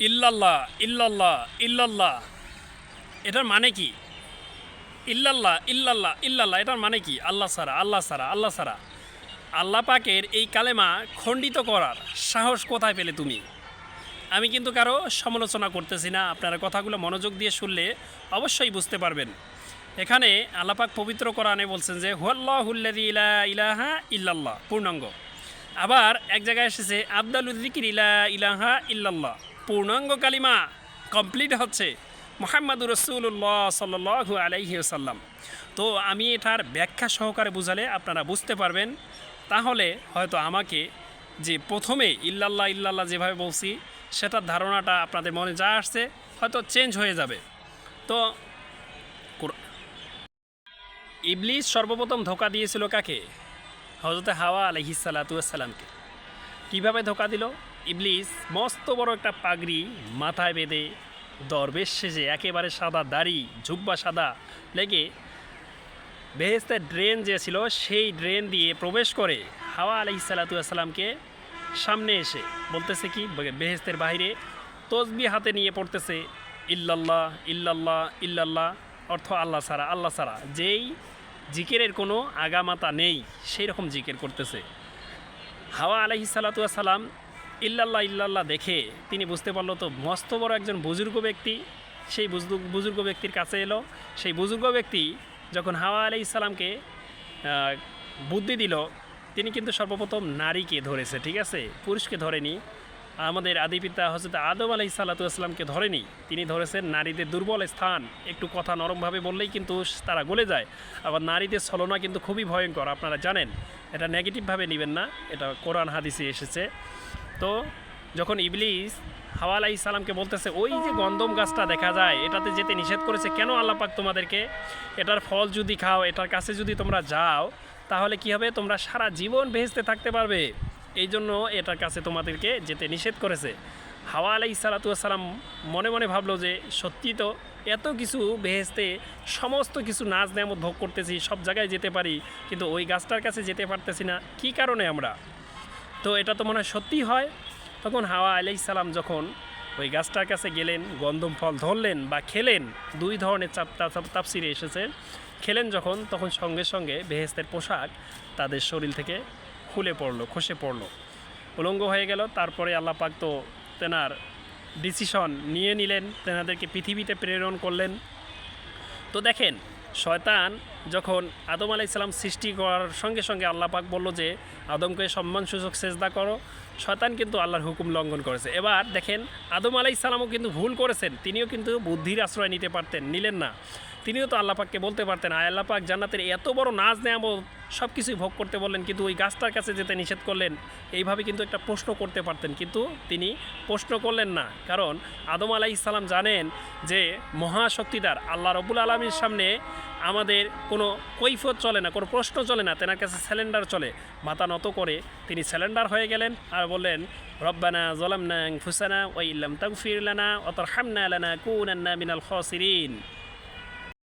ইল্লাল্লাহ ইল্লাল্লাহ ইল্লাল্লাহ। এটার মানে কি? ইল্লাল্লাহ ইল্লাল্লাহ ইল্লাল্লাহ, এটার মানে কি? আল্লাহ সারা আল্লাহ সারা আল্লাহ সারা আল্লাহ পাকের এই কালেমা খণ্ডিত করার সাহস কোথায় পেলে তুমি? আমি কিন্তু কারও সমালোচনা করতেছি না, আপনারা কথাগুলো মনোযোগ দিয়ে শুনলে অবশ্যই বুঝতে পারবেন। এখানে আল্লাপাক পবিত্র কোরআনে বলছেন যে হুয়াল্লাহুল্লাদি ইলা ইলাহা ইল্লাল্লাহ পূর্ণাঙ্গ। আবার এক জায়গায় এসেছে আবদালুদ্দিকির ইলা ইলাহা ইল্লাল্লাহ পূর্ণাঙ্গ কালিমা কমপ্লিট হচ্ছে মোহাম্মদুর রসুল্লাহ সাল্লু আলাইহি সাল্লাম তো আমি এটার ব্যাখ্যা সহকারে বুঝালে আপনারা বুঝতে পারবেন। তাহলে হয়তো আমাকে যে প্রথমে ইল্লাল্লাহ ইল্লাল্লাহ যেভাবে বলছি, সেটার ধারণাটা আপনাদের মনে যা আসছে, হয়তো চেঞ্জ হয়ে যাবে। তো ইবলিস সর্বপ্রথম ধোকা দিয়েছিল কাকে? হজরতে হাওয়া আলহিসাল্লাতুয়াসাল্লামকে কীভাবে ধোকা দিল? ইবলিস মস্ত বড় একটা পাগড়ি মাথায় বেঁধে দরবেশ সেজে একেবারে সাদা দাড়ি ঝুব্বা সাদা লেগে বেহেস্তের ড্রেন যে ছিল সেই ড্রেন দিয়ে প্রবেশ করে হাওয়া আলহিসাল্লাতুয়াসাল্লামকে সামনে এসে বলতেছে কি, বেহেস্তের বাইরে তসবি হাতে নিয়ে পড়তেছে, ইল্লাল্লাহ ইল্লাল্লাহ ইল্লাল্লাহ, অর্থ আল্লাহ সারা আল্লাহ সারা যেই জিকেরের কোনো আগামাতা নেই, সেই রকম জিকের করতেছে। হাওয়া আলহি সালাম ইল্লাল্লাহ ইল্লাল্লাহ দেখে তিনি বুঝতে পারল তো, মস্ত বড় একজন বুজুর্গ ব্যক্তি। সেই বুজুর্গ ব্যক্তির কাছে এলো। সেই বুজুর্গ ব্যক্তি যখন হাওয়া আলি ইসালামকে বুদ্ধি দিল, তিনি কিন্তু সর্বপ্রথম নারীকে ধরেছে, ঠিক আছে? পুরুষকে ধরেনি। আমাদের আদিপিতা হজরত আদম আলাই সাল্লাতুয়াসাল্লামকে ধরেনি। তিনি ধরেছেন নারীদের দুর্বল স্থান। একটু কথা নরমভাবে বললেই কিন্তু তারা গলে যায়। আবার নারীদের ছলনা কিন্তু খুবই ভয়ঙ্কর, আপনারা জানেন। এটা নেগেটিভভাবে নেবেন না। এটা কোরআন, হাদিসে এসেছে। তো যখন ইবলিস হাওয়া আলাই সালামকে বলতেছে, ওই যে গন্ধম গাছটা দেখা যায়, এটাতে যেতে নিষেধ করেছে, কেন আল্লাপাক তোমাদেরকে এটার ফল যদি খাও, এটার কাছে যদি তোমরা যাও, তাহলে কি হবে? তোমরা সারা জীবন ভেস্তে থাকতে পারবে। এই জন্য এটার কাছে তোমাদেরকে যেতে নিষেধ করেছে। হাওয়া আলাই সালাতাম মনে মনে ভাবলো যে, সত্যি তো এত কিছু বেহেস্তে সমস্ত কিছু নাচ নেমত ভোগ করতেছি, সব জায়গায় যেতে পারি, কিন্তু ওই গাছটার কাছে যেতে পারতেছি না। কী কারণে আমরা? তো এটা তো মনে হয় সত্যি হয়। তখন হাওয়া আলাই সালাম যখন ওই গাছটার কাছে গেলেন, গন্ধম ফল ধরলেন বা খেলেন, দুই ধরনের চাপ তাপ- তাপসিরে এসেছে। খেলেন যখন, তখন সঙ্গে সঙ্গে বেহেস্তের পোশাক তাদের শরীর থেকে খুলে পড়ল, খসে পড়ল। উলঙ্গ হয়ে গেল। তারপরে আল্লাহ পাক তো তেনার ডিসিশন নিয়ে নিলেন, তেনাদেরকে পৃথিবীতে প্রেরণ করলেন। তো দেখেন, শয়তান যখন আদম আলাই সালাম সৃষ্টি করার সঙ্গে সঙ্গে আল্লাহ পাক বলল যে, আদমকে সম্মানসূচক সেজদা করো। শয়তান কিন্তু আল্লাহর হুকুম লঙ্ঘন করেছে। এবার দেখেন, আদম আলাই সালামও কিন্তু ভুল করেছেন। তিনিও কিন্তু বুদ্ধির আশ্রয় নিতে পারতেন, নিলেন না। তিনিও তো আল্লাহ পাককে বলতে পারতেন আয় আল্লাহ পাক, জান্নাতের এত বড় নাচ নেয়ামো সব কিছুই ভোগ করতে বললেন, কিন্তু ওই গাছটার কাছে যেতে নিষেধ করলেন। এইভাবে কিন্তু একটা প্রশ্ন করতে পারতেন, কিন্তু তিনি প্রশ্ন করলেন না। কারণ আদম আলাই ইসালাম জানেন যে, মহাশক্তিদার, আল্লাহ রবুল আলমীর সামনে আমাদের কোনো কৈফত চলে না, কোনো প্রশ্ন চলে না, তেনার কাছে স্যালেন্ডার চলে। মাথা নত করে তিনি স্যালেন্ডার হয়ে গেলেন আর বললেন, রব্বানা জলামনা ফুসানা ওই ইল্লাম তাগফিরলানা অতর হামনা কুন কুনান্না মিনাল খসিরিন।